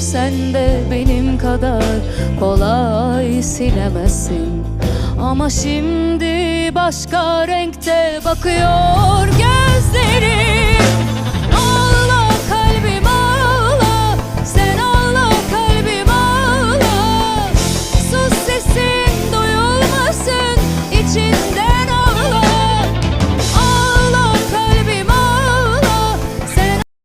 sen de benim kadar kolay silemezsin. Ama şimdi başka renkte bakıyor